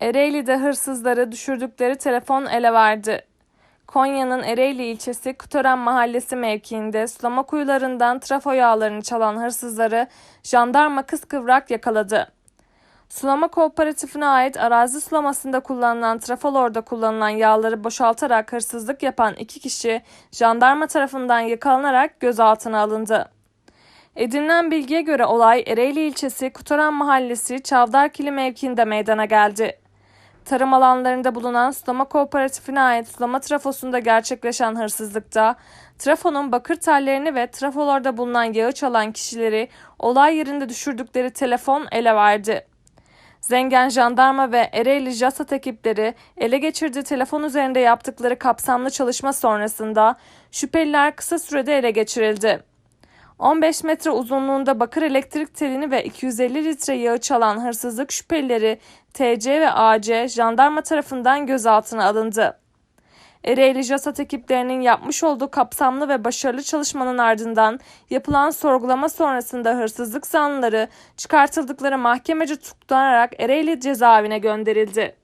Ereğli'de hırsızları düşürdükleri telefon ele verdi. Konya'nın Ereğli ilçesi Kutören Mahallesi mevkiinde sulama kuyularından trafo yağlarını çalan hırsızları jandarma kıskıvrak yakaladı. Sulama kooperatifine ait arazi sulamasında kullanılan trafolorda kullanılan yağları boşaltarak hırsızlık yapan iki kişi jandarma tarafından yakalanarak gözaltına alındı. Edinilen bilgiye göre olay Ereğli ilçesi Kutoran Mahallesi Çavdarkili mevkiinde meydana geldi. Tarım alanlarında bulunan sulama kooperatifine ait sulama trafosunda gerçekleşen hırsızlıkta trafonun bakır tellerini ve trafolarda bulunan yağı çalan kişileri olay yerinde düşürdükleri telefon ele verdi. Zengen Jandarma ve Ereğli JASAT ekipleri ele geçirdiği telefon üzerinde yaptıkları kapsamlı çalışma sonrasında şüpheliler kısa sürede ele geçirildi. 15 metre uzunluğunda bakır elektrik telini ve 250 litre yağı çalan hırsızlık şüphelileri TC ve AC jandarma tarafından gözaltına alındı. Ereğli JASAT ekiplerinin yapmış olduğu kapsamlı ve başarılı çalışmanın ardından yapılan sorgulama sonrasında hırsızlık zanlıları çıkartıldıkları mahkemece tutuklanarak Ereğli cezaevine gönderildi.